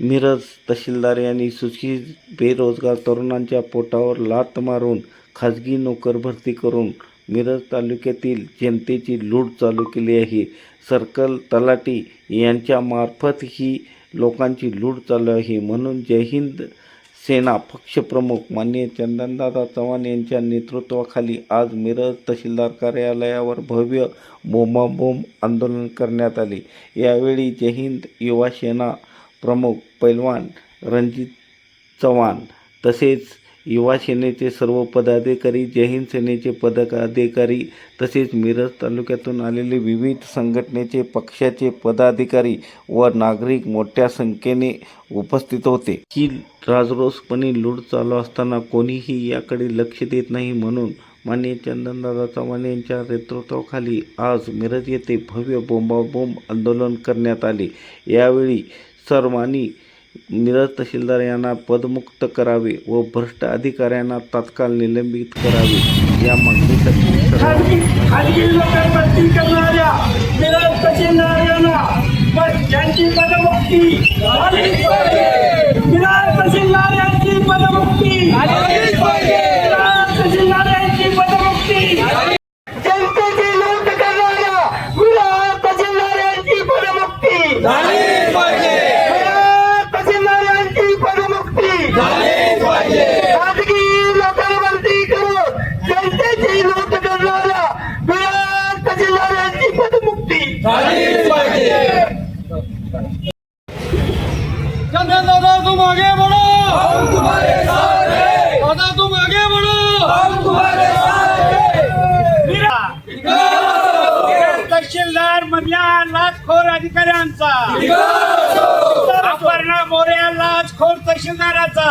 मिरज तहसीलदार यांनी सुखी बेरोजगार तरुणांच्या पोटावर लात मारून खाजगी नोकर भरती करून मिरज तालुक्यातील जनतेची लूट चालू केली आहे. सर्कल तलाटी यांच्यामार्फत ही लोकांची लूट चालू आहे. म्हणून जय हिंद सेना पक्षप्रमुख माननीय चंदनदादा चव्हाण यांच्या नेतृत्वाखाली आज मिरज तहसीलदार कार्यालयावर भव्य बोंबाबोंब आंदोलन करण्यात आले. यावेळी जय हिंद युवा सेना प्रमुख पैलवान रणजित चव्हाण तसेच युवा सेनेचे सर्व पदाधिकारी जयहिंद सेनेचे पदाधिकारी तसेच मिरज तालुक्यातून आलेले विविध संघटनेचे पक्षाचे पदाधिकारी व नागरिक मोठ्या संख्येने उपस्थित होते. ही राजरोसपणे लूट चालू असताना कोणीही याकडे लक्ष देत नाही म्हणून माननीय चंदनदादा चव्हाण यांच्या नेतृत्वाखाली आज मिरज येथे भव्य बोंबाबोंब आंदोलन करण्यात आले. यावेळी सर्वांनी मिरज तहसीलदार यांना पदमुक्त करावे व भ्रष्ट अधिकाऱ्यांना तात्काळ निलंबित करावे. या मागणीसाठी खाजगी लोकांवरती करून जनतेची लूट करणाऱ्या मिरज तहसीलदार यांची पदमुक्ती. झालीच पाहिजे चंदन दादा तुम आगे बढ़ो। हम तुम्हारे साथ हैं दादा तुम आगे बढ़ो। हम तुम्हारे तहसीलदार मधल्या लाचखोर अधिकाऱ्यांचा। तहसीलदाराचा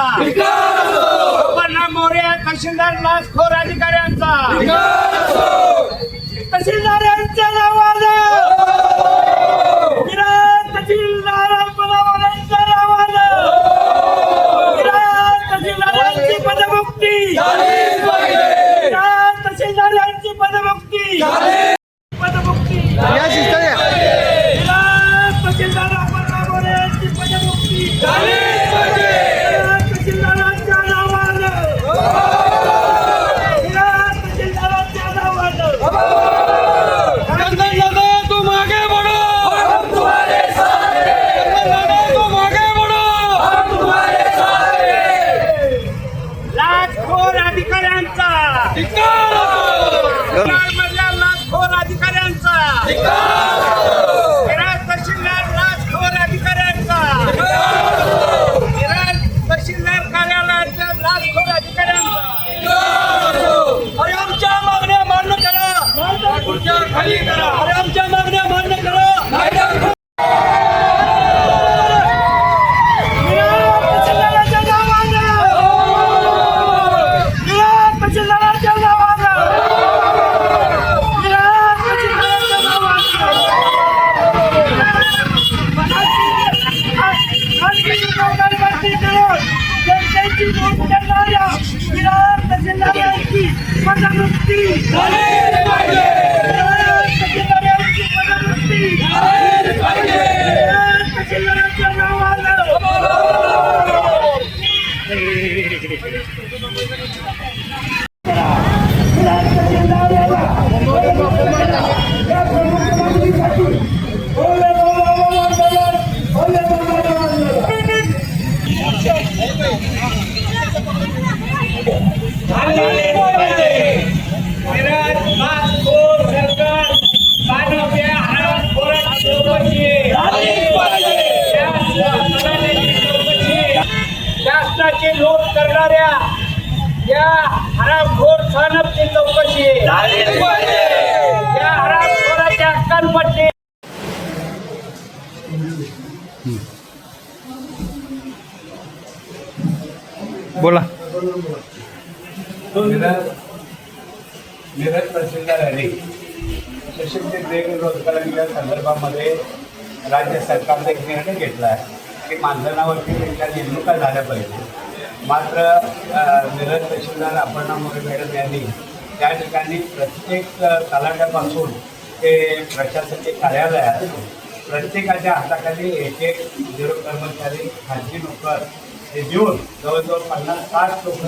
अपर्णा मोर्या तहसीलदार लाचखोर अधिकाऱ्यांचा. तहसीलदारांच्या लाचखोर अधिकाऱ्यांचा आमच्या मागण्या मान्य करा. खाली करा. आमच्या जनतेची करणाऱ्या या हरामखोर सानपची चौकशी. या हरामखोराच्या हक्कांपट्टी बोला. मिरज मिरज तहसीलदारांनी सुशिक्षित बेरोजगारांच्या संदर्भामध्ये राज्य सरकारने एक निर्णय घेतला आहे. की मानधनावरती त्यांच्या नेमणुका झाल्या पाहिजे. मात्र अ, मिरज तहसीलदार अपर्णा मोरे मॅडम यांनी त्या ठिकाणी प्रत्येक तलाट्यापासून ते प्रशासकीय कार्यालयात प्रत्येकाच्या हाताखाली एक एक झिरो कर्मचारी खाजगी नोकर हे देऊन जवळजवळ पन्नास साठ लोक